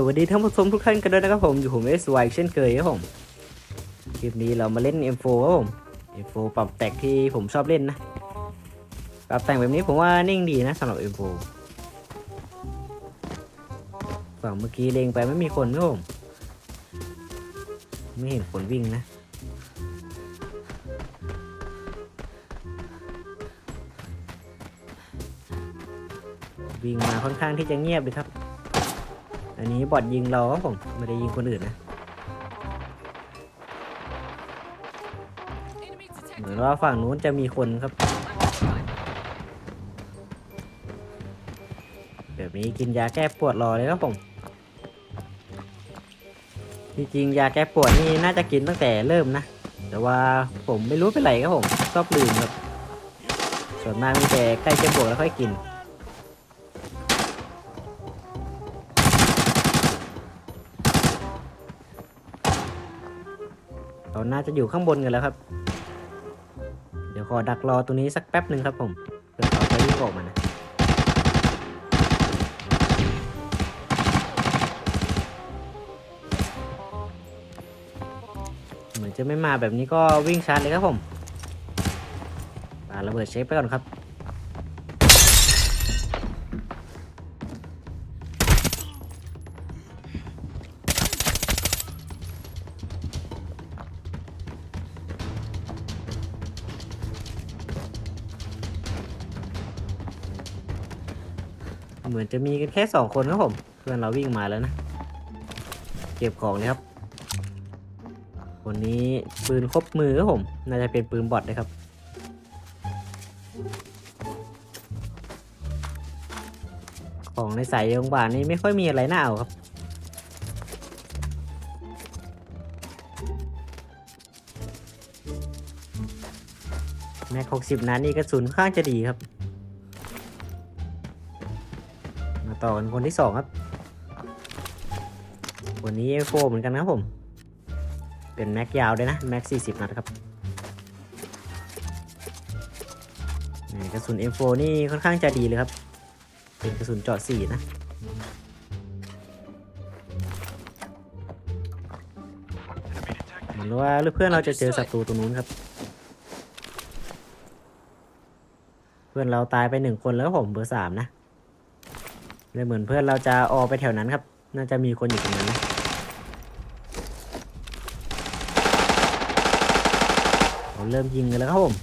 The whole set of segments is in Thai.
สวัสดีท่านผู้ชมทุกท่านกันด้วยนะครับผมอยู่ผมเอสไวเช่นเคยครับผมคลิปนี้เรามาเล่น M4 ครับผม M4 ปรับแต่งที่ผมชอบเล่นนะปรับแต่งแบบนี้ผมว่านิ่งดีนะสำหรับ M4 ฝั่งเมื่อกี้เลงไปไม่มีคนครับผมไม่เห็นคนวิ่งนะวิ่งมาค่อนข้างที่จะเงียบเลยครับ อันนี้บอดยิงเราครับผมไม่ได้ยิงคนอื่นนะ เหมือนว่าฝั่งนู้นจะมีคนครับ แบบนี้กินยาแก้ปวดรอเลยครับผมจริงๆยาแก้ปวดนี่น่าจะกินตั้งแต่เริ่มนะ แต่ว่าผมไม่รู้เป็นไรครับผมชอบลืมครับ ส่วนมากมีแต่ใกล้จะบวกแล้วค่อยกิน น่าจะอยู่ข้างบนกันแล้วครับ เดี๋ยวขอดักรอตัวนี้สักแป๊บหนึ่งครับผมเพื่อเขาจะวิ่งออกมานะเหมือนจะไม่มาแบบนี้ก็วิ่งชาร์จเลยครับผมปาระเบิดเช็คไปก่อนครับ เหมือนจะมีกันแค่สองคนครับผม เพื่อนเราวิ่งมาแล้วนะ เก็บของเลยครับ คนนี้ปืนครบมือครับผม น่าจะเป็นปืนบอทนะครับ ของในสายโรงพยาบาลนี่ไม่ค่อยมีอะไรน่าเอาครับแม็กหกสิบนัดนี่กระสุนค่อนข้างจะดีครับ ต่อกันคนที่สองครับคนนี้โฟเหมือนกันนะผม เป็นแม็กยาวด้วยนะ แม็กสี่สิบนัดครับกระสุน M4 นี่ค่อนข้างจะดีเลยครับ เป็นกระสุนเจาะสี่นะเหมือนว่าเพื่อนเราจะเจอศัตรูตรงนู้นครับ เพื่อนเราตายไปหนึ่งคนแล้วผมเบอร์สามนะ เลยเหมือนเพื่อนเราจะออกไปแถวนั้นครับ น่าจะมีคนอยู่ตรงนั้นนะเราเริ่มยิงกันแล้วครับผม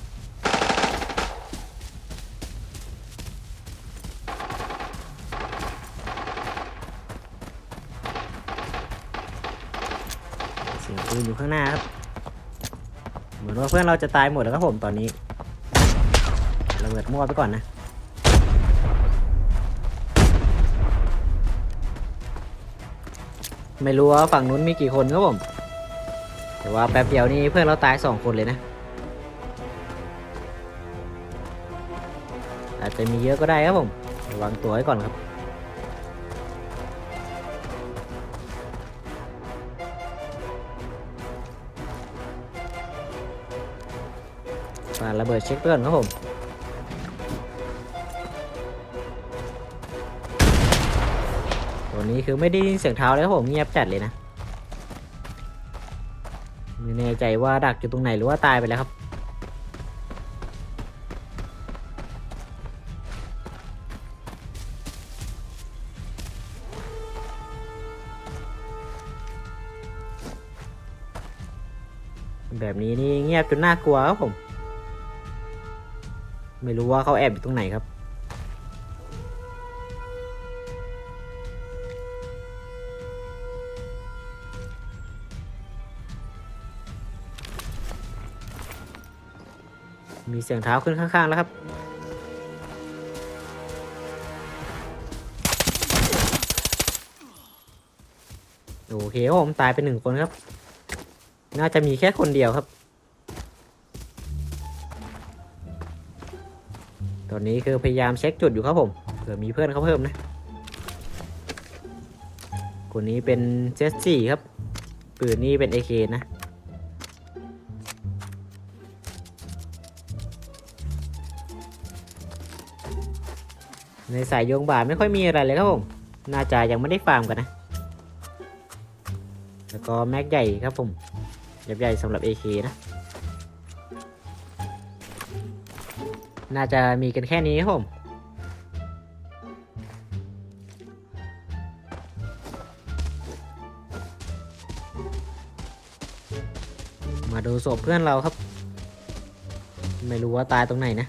เสียงปืนอยู่ข้างหน้าครับ เหมือนว่าเพื่อนเราจะตายหมดแล้วครับผมตอนนี้ระเบิดมั่วไปก่อนนะ ไม่รู้ว่าฝั่งนู้นมีกี่คนครับผม แต่ว่าแป๊บเดียวนี่เพื่อนเราตายสองคนเลยนะ อาจจะมีเยอะก็ได้ครับผม ระวังตัวไว้ก่อนครับ มาระเบิดเช็คไปก่อนครับผม นี้คือไม่ได้ยินเสียงเท้าเลยครับผมเงียบจัดเลยนะไม่แน่ใจว่าดักอยู่ตรงไหนหรือว่าตายไปแล้วครับ แบบนี้นี่เงียบจนน่ากลัวครับผม ไม่รู้ว่าเขาแอบอยู่ตรงไหนครับ มีเสียงเท้าขึ้นข้างๆแล้วครับ โอเคครับผมตายไปหนึ่งคนครับ น่าจะมีแค่คนเดียวครับ ตอนนี้คือพยายามเช็คจุดอยู่ครับผม เผื่อมีเพื่อนเขาเพิ่มนะ คนนี้เป็นเจสซี่ครับปืนนี้เป็น AK นะ ในสายโยงบาทไม่ค่อยมีอะไรเลยครับผม น่าจะยังไม่ได้ฟาร์มกันนะ แล้วก็แม็กใหญ่ครับผมยับใหญ่สำหรับ AK นะ น่าจะมีกันแค่นี้ครับผม มาดูศพเพื่อนเราครับ ไม่รู้ว่าตายตรงไหนนะ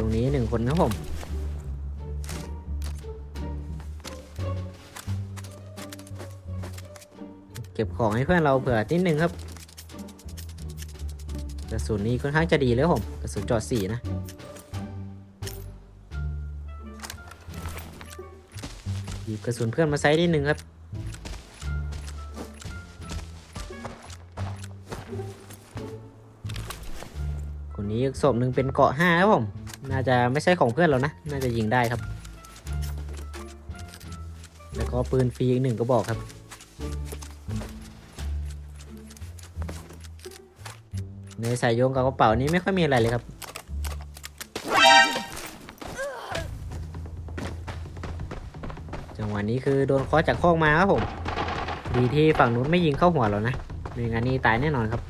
ตรงนี้หนึ่งคนครับผมเก็บของให้เพื่อนเราเผื่อนิดนึงครับกระสุนนี้ค่อนข้างจะดีเลยผมกระสุนจอดสี่นะหยิบกระสุนเพื่อนมาใช้นิดนึงครับคนนี้อีกศพหนึ่งเป็นเกาะห้าครับผม น่าจะไม่ใช่ของเพื่อนเรานะ น่าจะยิงได้ครับ แล้วก็ปืนฟรีอีกหนึ่งก็บอกครับ ในสายโยงกับกระเป๋านี้ไม่ค่อยมีอะไรเลยครับ จังหวะนี้คือโดนเคอจากข้องมาครับผม ดีที่ฝั่งนู้นไม่ยิงเข้าหัวเรานะไม่งั้นนี่ตายแน่นอนครับ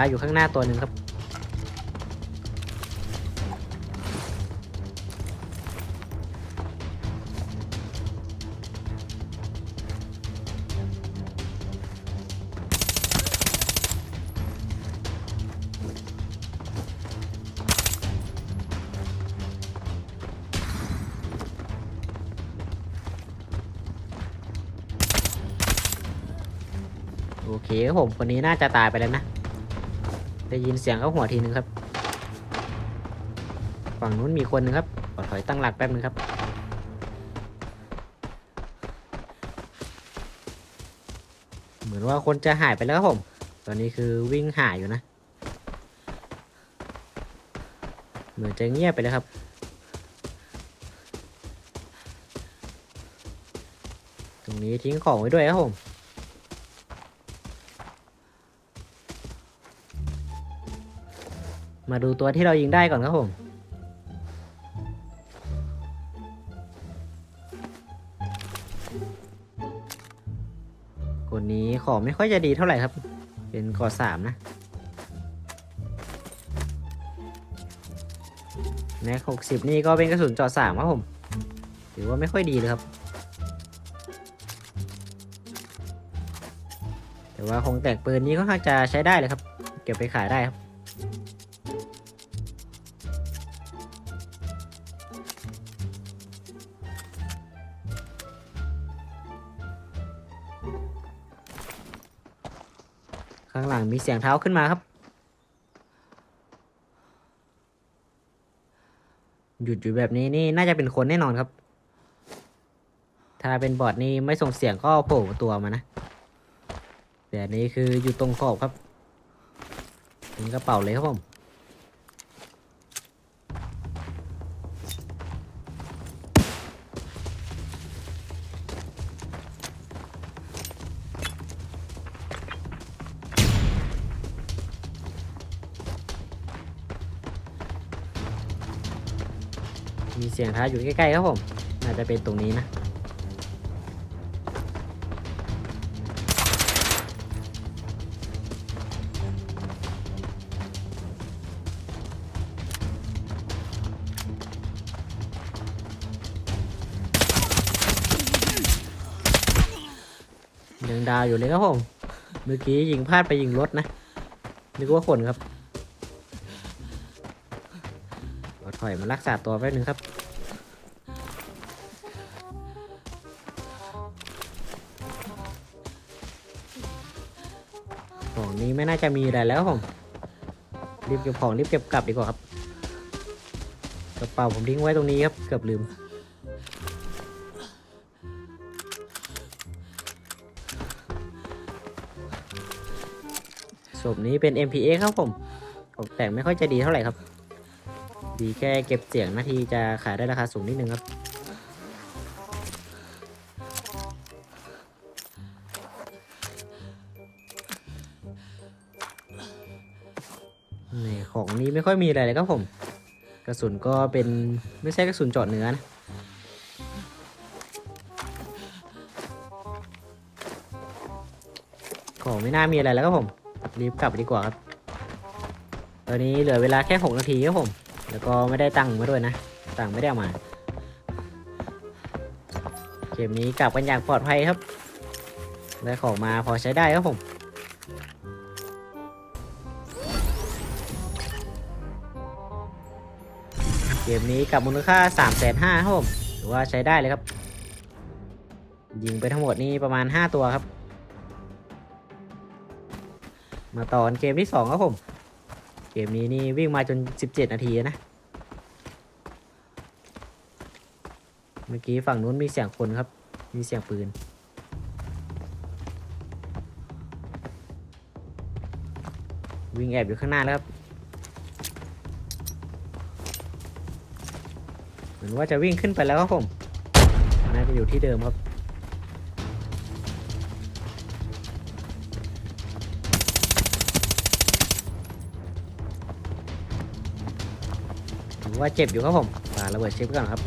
าอยู่ข้างหน้าตัวหนึ่งครับ โอเคครับผมคนนี้น่าจะตายไปแล้วนะ ได้ยินเสียงเขาหัวทีนึงครับ ฝั่งนู้นมีคนหนึงครับขอถอยตั้งหลักแป๊บนึงครับ เหมือนว่าคนจะหายไปแล้วครับผม ตอนนี้คือวิ่งหายอยู่นะ เหมือนจะเงียบไปแล้วครับตรงนี้ทิ้งของไว้ด้วยครับผม มาดูตัวที่เรายิงได้ก่อนครับผม คนนี้ของไม่ค่อยจะดีเท่าไหร่ครับ เป็นกอสามนะแม็กหกสิบนี่ก็เป็นกระสุนจอสามครับผม ถือว่าไม่ค่อยดีเลยครับ แต่ว่าคงแตกปืนนี้ก็ค่อนข้างจะใช้ได้เลยครับ เก็บไปขายได้ครับ ข้างหลังมีเสียงเท้าขึ้นมาครับ หยุดอยู่แบบนี้นี่น่าจะเป็นคนแน่นอนครับ ถ้าเป็นบอดนี่ไม่ส่งเสียงก็โผล่ตัวมานะแต่นนี้คืออยู่ตรงขอบครับเป็นกระเป๋าเลยครับผม มีเสียงท้าอยู่ใกล้ๆครับผม น่าจะเป็นตรงนี้นะ ยังดาวอยู่เลยครับผม เมื่อกี้ยิงพลาดไปยิงรถนะ นึกว่าคนครับ ถอยมารักษาตัวแป๊บนึงครับ ของนี้ไม่น่าจะมีอะไรแล้วผมรีบเก็บของรีบเก็บกลับดีกว่าครับกระเป๋าผมทิ้งไว้ตรงนี้ครับเกือบลืมศพนี้เป็น MPA ครับผมตกแต่งไม่ค่อยจะดีเท่าไหร่ครับ ดีแค่เก็บเสียงนาทีจะขายได้ราคาสูงนิดนึงครับ นี่ของนี้ไม่ค่อยมีอะไรเลยครับผม กระสุนก็เป็นไม่ใช่กระสุนเจาะเนื้อนะของไม่น่ามีอะไรแล้วครับผม รีบกลับดีกว่าครับ ตอนนี้เหลือเวลาแค่ 6 นาทีครับผม แล้วก็ไม่ได้ตังค์มาด้วยนะ ตังค์ไม่ได้เอามาเกมนี้กลับกันอย่างปลอดภัยครับได้ของมาพอใช้ได้ครับผมเกมนี้กับมูลค่า3 5 0 0 0ครับผมถือว่าใช้ได้เลยครับ ยิงไปทั้งหมดนี่ประมาณ 5 ตัวครับ มาต่อนเกมที่ 2 ครับผม เกมนี้นี่วิ่งมาจน 17 นาทีนะ เมื่อกี้ฝั่งนู้นมีเสียงคนครับ มีเสียงปืน วิ่งแอบอยู่ข้างหน้าแล้วครับ เหมือนว่าจะวิ่งขึ้นไปแล้วครับผมน่าจะอยู่ที่เดิมครับ ว่าเจ็บอยู่ครับผมปาระเบิดเชฟก่อนครับ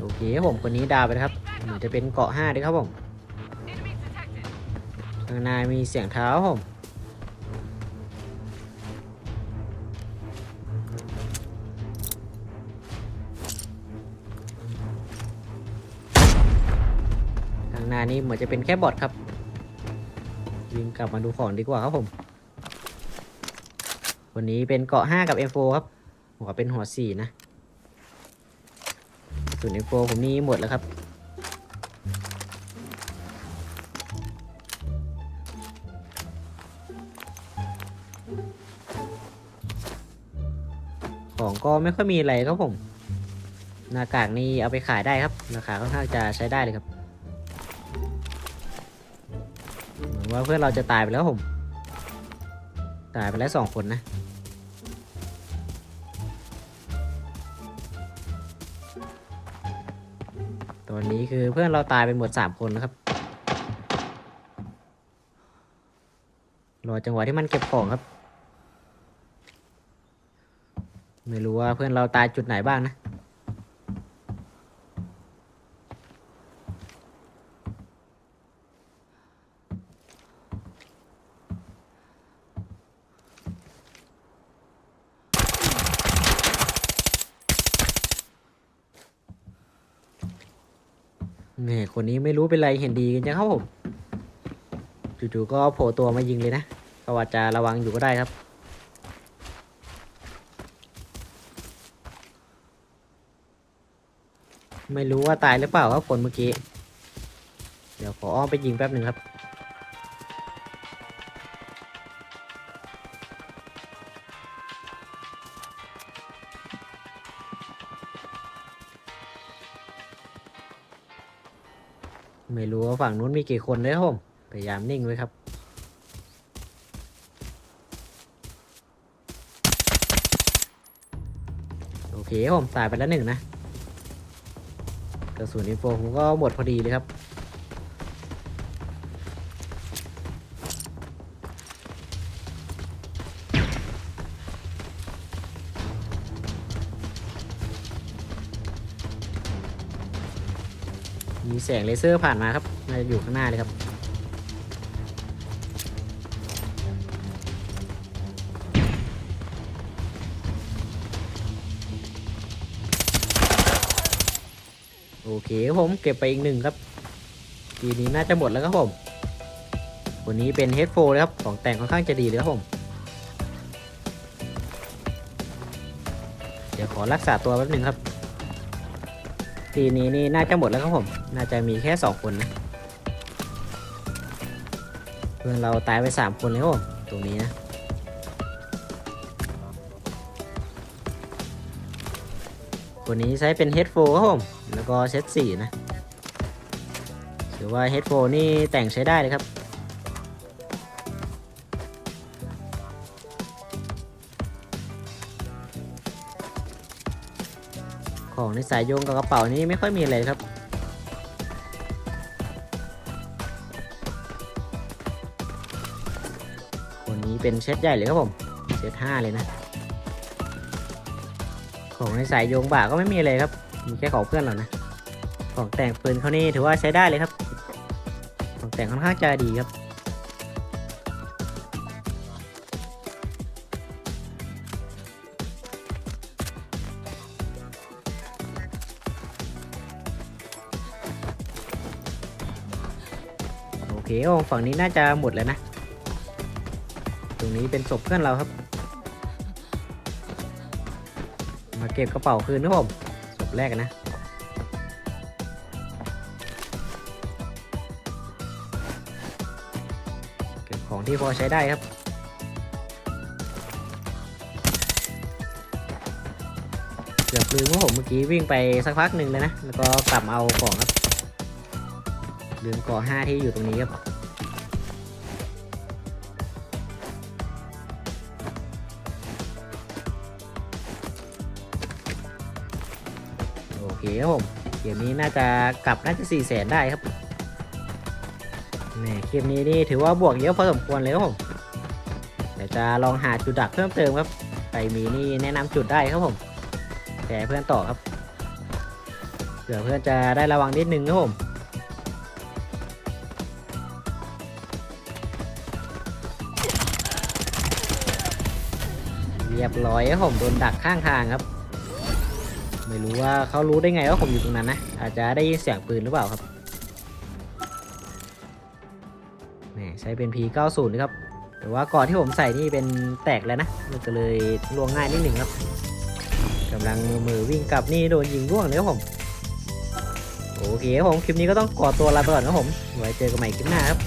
โอเคครับผมคนนี้ดาวไปนะครับเหมือนจะเป็นเกาะห้าด้วยครับผมข้างหน้ามีเสียงเท้าผม น้านี้เหมือนจะเป็นแค่บอทครับวิ่งกลับมาดูของดีกว่าครับผม วันนี้เป็นเกาะ 5 กับ M4 ครับ หัวเป็นหัว 4 นะส่วน M4 ผมนี่หมดแล้วครับ ของก็ไม่ค่อยมีอะไรครับผม หน้ากากนี่เอาไปขายได้ครับ ราคาค่อนข้างจะใช้ได้เลยครับ เหมือว่าเพื่อนเราจะตายไปแล้วผม ตายไปแล้วสองคนนะ ตอนนี้คือเพื่อนเราตายไปหมดสามคนนะครับ รอจังหวะที่มันเก็บของครับ ไม่รู้ว่าเพื่อนเราตายจุดไหนบ้างนะ นี่คนนี้ไม่รู้เป็นไรเห็นดีกันจังครับผมจู่ๆก็โผล่ตัวมายิงเลยนะก็ว่าจะระวังอยู่ก็ได้ครับ ไม่รู้ว่าตายหรือเปล่าครับคนเมื่อกี้ เดี๋ยวขออ้อมไปยิงแป๊บหนึ่งครับ ไม่รู้ว่าฝั่งนู้นมีกี่คนเลยครับผม พยายามนิ่งไว้ครับ โอเคครับผมตายไปแล้วหนึ่งนะกระสุนอินโฟผมก็หมดพอดีเลยครับ แสงเลเซอร์ผ่านมาครับน่าจะอยู่ข้างหน้าเลยครับโอเคครับผมเก็บไปอีกหนึ่งครับ ทีนี้น่าจะหมดแล้วครับผมวันนี้เป็นเฮดโฟเลยครับ ของแต่งค่อนข้างจะดีเลยครับผม เดี๋ยวขอรักษาตัวแป๊บหนึ่งครับ ทีนี้นี่น่าจะหมดแล้วครับผม น่าจะมีแค่สองคนนะเพื่อนเราตายไปสามคนเลยครับผมตรงนี้นะคนนี้ใช้เป็นเฮดโฟครับผม แล้วก็เซตสี่นะถือว่าเฮดโฟนี่แต่งใช้ได้เลยครับ ของในสายโยงกับกระเป๋านี้ไม่ค่อยมีอะไรครับคนนี้เป็นเซตใหญ่เลยครับผมเซตห้าเลยนะ ของในสายโยงบ่าก็ไม่มีอะไรครับ มีแค่ของเพื่อนเรานะ ของแต่งปืนเขานี่ถือว่าใช้ได้เลยครับ ของแต่งค่อนข้างจะดีครับ โอเคโอ้ฝั่งนี้น่าจะหมดแล้วนะ ตรงนี้เป็นศพเพื่อนเราครับ มาเก็บกระเป๋าคืนนะผมศพแรกนะเก็บของที่พอใช้ได้ครับเกือบลืมว่าผมเมื่อกี้วิ่งไปสักพักหนึ่งเลยนะ แล้วก็กลับเอาของครับลืมก่อห้าที่อยู่ตรงนี้ครับ โอเคครับผมเกมนี้น่าจะกลับน่าจะ4ี่แสนได้ครับแหม่เกมนี้นี่ถือว่าบวกเยอะพอสมควรเลยครับผมเดี๋ยวจะลองหาจุดดักเพิ่มเติมครับใครมีนี่แนะนำจุดได้ครับผมแชร์เพื่อนต่อครับเผื่อเพื่อนจะได้ระวังนิดนึงครับผมเรียบร้อยครับผมโดนดักข้างทางครับ ไม่รู้ว่าเขารู้ได้ไงว่าผมอยู่ตรงนั้นนะ อาจจะได้ยินเสียงปืนหรือเปล่าครับแหมใช้เป็น P90 นะครับ แต่ว่าก่อนที่ผมใส่นี่เป็นแตกแล้วนะ มันก็เลยลวงง่ายนิดหนึ่งครับกำลังมือวิ่งกลับนี่โดนยิงร่วงเลยครับผมโอเคครับผมคลิปนี้ก็ต้องขอตัวลาไปก่อนครับผมไว้เจอกันใหม่คลิปหน้าครับ